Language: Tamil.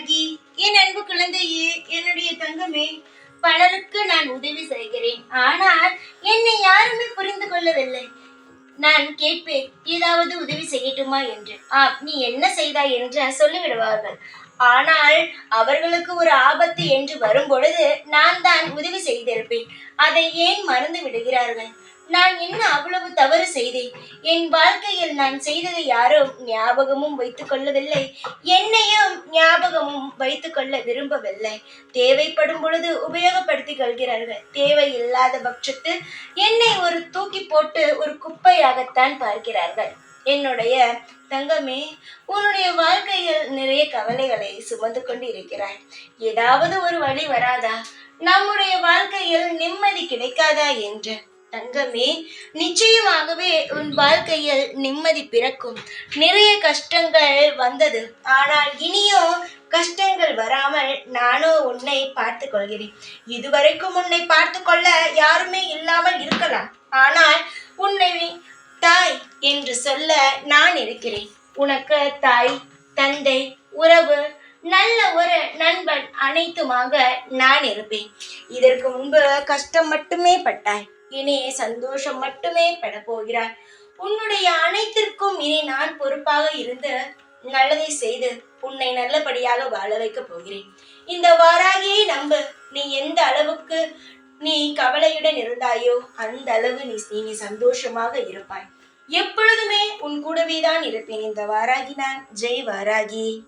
வாராகி என் அன்பு குழந்தையே என்னுடைய தங்கமே பலருக்கு நான் உதவி செய்கிறேன். ஆனால் என்னை யாருமே புரிந்து கொள்ளவில்லை. நான் கேட்பேன் ஏதாவது உதவி செய்யட்டுமா என்று. ஆ நீ என்ன செய்தாய் என்று சொல்லிவிடுவார்கள். ஆனால் அவர்களுக்கு ஒரு ஆபத்து என்று வரும் பொழுது நான் தான் உதவி செய்திருப்பேன். அதை ஏன் மறந்து விடுகிறார்கள்? நான் என்ன அவ்வளவு தவறு செய்தேன்? என் வாழ்க்கையில் நான் செய்ததை யாரும் ஞாபகமும் வைத்துக் கொள்ளவில்லை. என்னையும் ஞாபகமும் வைத்துக் கொள்ள விரும்பவில்லை. தேவைப்படும் பொழுது உபயோகப்படுத்திக் கொள்கிறார்கள். தேவை இல்லாத பட்சத்தில் என்னை ஒரு தூக்கி போட்டு ஒரு குப்பையாகத்தான் பார்க்கிறார்கள். என்னுடைய தங்கமே உன்னுடைய வாழ்க்கையில் நிறைய கவலைகளை சுமந்து கொண்டு இருக்கிறாய் ஏதாவது ஒரு வழி வராதா? நம்முடைய வாழ்க்கையில் நிம்மதி கிடைக்காதா என்று. தங்கமே நிச்சயமாகவே உன் வாழ்க்கையில் நிம்மதி பிறக்கும். நிறைய கஷ்டங்கள் வந்தது. ஆனால் இனியும் கஷ்டங்கள் வராமல் நானோ உன்னை பார்த்து கொள்கிறேன் இதுவரைக்கும் உன்னை பார்த்து கொள்ள யாருமே இல்லாமல் இருக்கலாம். ஆனால் உன்னை தாய் என்று சொல்ல நான் இருக்கிறேன். உனக்கு தாய் தந்தை உறவு நல்ல ஒரு நண்பன் அனைத்துமாக நான் இருப்பேன். இதற்கு முன்பு கஷ்டம் மட்டுமே பட்டாய். இனி சந்தோஷம் மட்டுமே பெற போகிறாய் உன்னுடைய அனைத்திற்கும் இனி நான் பொறுப்பாக இருந்து நல்லதை செய்து உன்னை நல்லபடியாக வாழ வைக்க போகிறேன். இந்த வாராகியை நம்பு. நீ எந்த அளவுக்கு நீ கவலையுடன் இருந்தாயோ அந்த அளவு நீ நீ சந்தோஷமாக இருப்பாய். எப்பொழுதுமே உன் கூடவே தான் இருப்பேன் இந்த வாராகி நான். ஜெய் வாராகி.